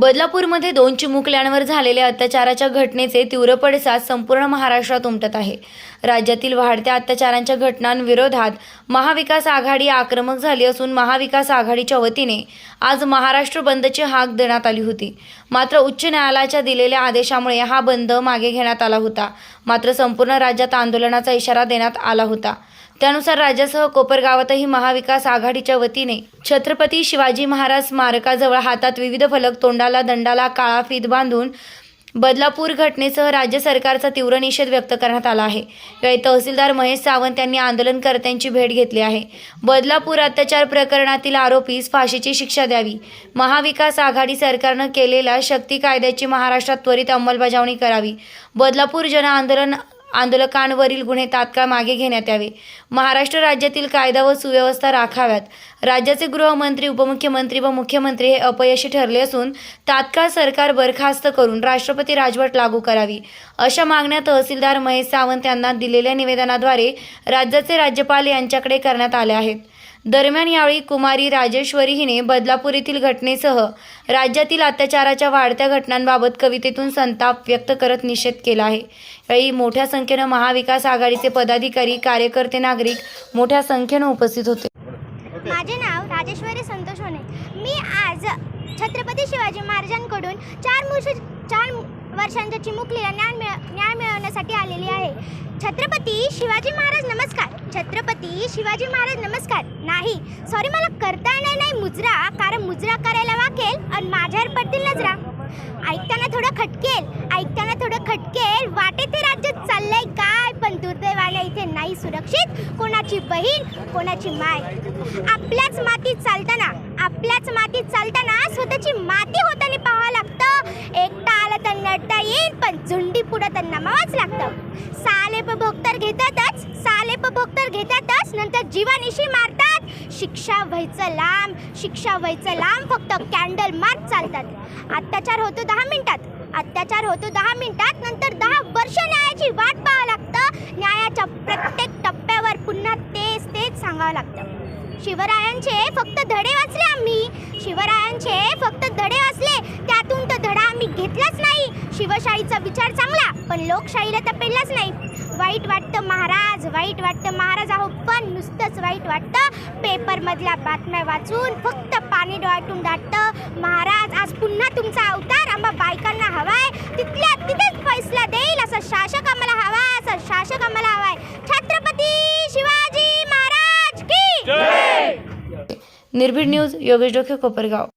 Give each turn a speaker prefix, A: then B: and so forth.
A: बदलापूरमध्ये दोन चिमुकल्यांवर झालेल्या अत्याचाराच्या घटनेचे तीव्र पडसाद संपूर्ण महाराष्ट्रात उमटत आहे. राज्यातील वाढत्या अत्याचारांच्या घटनांविरोधात महाविकास आघाडी आक्रमक झाली असून महाविकास आघाडीच्या वतीने आज महाराष्ट्र बंदची हाक देण्यात आली होती. मात्र उच्च न्यायालयाच्या दिलेल्या आदेशामुळे हा बंद मागे घेण्यात आला होता. मात्र संपूर्ण राज्यात आंदोलनाचा इशारा देण्यात आला होता. त्यानुसार राज्यासह कोपरगावातही महाविकास आघाडीच्या वतीने छत्रपती शिवाजी महाराज स्मारकाजवळ हातात विविध फलक तोंडाला दंडाला काळा फीत बांधून बदलापूर घटनेसह राज्य सरकारचा तीव्र निषेध व्यक्त करण्यात आला आहे. यावेळी तहसीलदार महेश सावंत यांनी आंदोलनकर्त्यांची भेट घेतली आहे. बदलापूर अत्याचार प्रकरणातील आरोपीस फाशीची शिक्षा द्यावी. महाविकास आघाडी सरकारनं केलेल्या शक्ती कायद्याची महाराष्ट्रात त्वरित अंमलबजावणी करावी. बदलापूर जन आंदोलन आंदोलकांवरील गुन्हे तात्काळ मागे घेण्यात यावे. महाराष्ट्र राज्यातील कायदा व सुव्यवस्था राखाव्यात. राज्याचे गृहमंत्री उपमुख्यमंत्री व मुख्यमंत्री हे अपयशी ठरले असून तात्काळ सरकार बरखास्त करून राष्ट्रपती राजवट लागू करावी. अशा मागण्या तहसीलदार महेश सावंत यांना दिलेल्या निवेदनाद्वारे राज्याचे राज्यपाल यांच्याकडे करण्यात आल्या आहेत. दरम्यान यावेळी कुमारी राजेश्वरी हिने बदलापूर येथील घटनेसह राज्यातील अत्याचाराच्या वाढत्या घटनांबाबत कवितेतून संताप व्यक्त करत निषेध केला आहे. यावेळी मोठ्या संख्येनं महाविकास आघाडीचे पदाधिकारी कार्यकर्ते नागरिक मोठ्या संख्येनं उपस्थित होते.
B: माझे नाव राजेश्वरी संतोष होणे. मी आज छत्रपती शिवाजी महाराजांकडून चार मुश चार वर्षांच्या चिमुकलीला न्याय मिळ न्याय मिळवण्यासाठी आलेली आहे. छत्रपती शिवाजी महाराज नमस्कार. छत्रपती शिवाजी महाराज नमस्कार. नाही सॉरी मला करता येणार नाही मुजरा कारण मुजरा करायला वाकेल आणि माझ्यावर पडतील नजरा. ऐकताना थोडं खटकेल ऐकताना थोडं खटकेल. वाटे ते राज्यात चाललंय काय? पण दुर्दैवाने इथे नाही सुरक्षित कोणाची बहीण कोणाची माय. आपल्याच मातीत चालताना आपल्याच मातीत चालताना स्वतःची माती होताना पाहावं लागतं. एकटा आलं येईल पण झुंडी पुढं त्यांना मावाच लागतं. साले भोग तर घेतातच साले भोग तर घेतातच नंतर जीवानिशी मारतात. शिक्षा व्हायचं लांब शिक्षा व्हायचं लांब फक्त कॅन्डल मार्च चालतात. अत्याचार होतो दहा मिनिटात अत्याचार होतो दहा मिनिटात नंतर दहा वर्ष न्यायाची वाट पाहावं लागतं. न्यायाच्या प्रत्येक टप्प्यावर पुन्हा तेच तेच सांगावं लागतं. शिवरायांचे फक्त धडे वाचले आम्ही शिवरायांचे फक्त धडे वाचले त्यातून तर धडा आम्ही घेतलाच नाही शिवशाहीचा विचार चांगला पण लोकशाहीला तर पेललाच नाही. वाईट वाटतं महाराज वाईट वाटतं महाराज आहो पण नुसतंच वाईट वाटतं. पेपरमधल्या बातम्या वाचून फक्त पाणी डोळ्यातून दाटतं महाराज आज पुन्हा तुमचा अवतार आम्हा बायकांना हवाय. तिथल्या तिथेच फैसला देईल असं शासक आम्हाला हवाय असं शासक आम्हाला हवाय. छत्रपती शिवाजी महाराज की
A: निर्भीड न्यूज योगेश डोके कोपरगाव.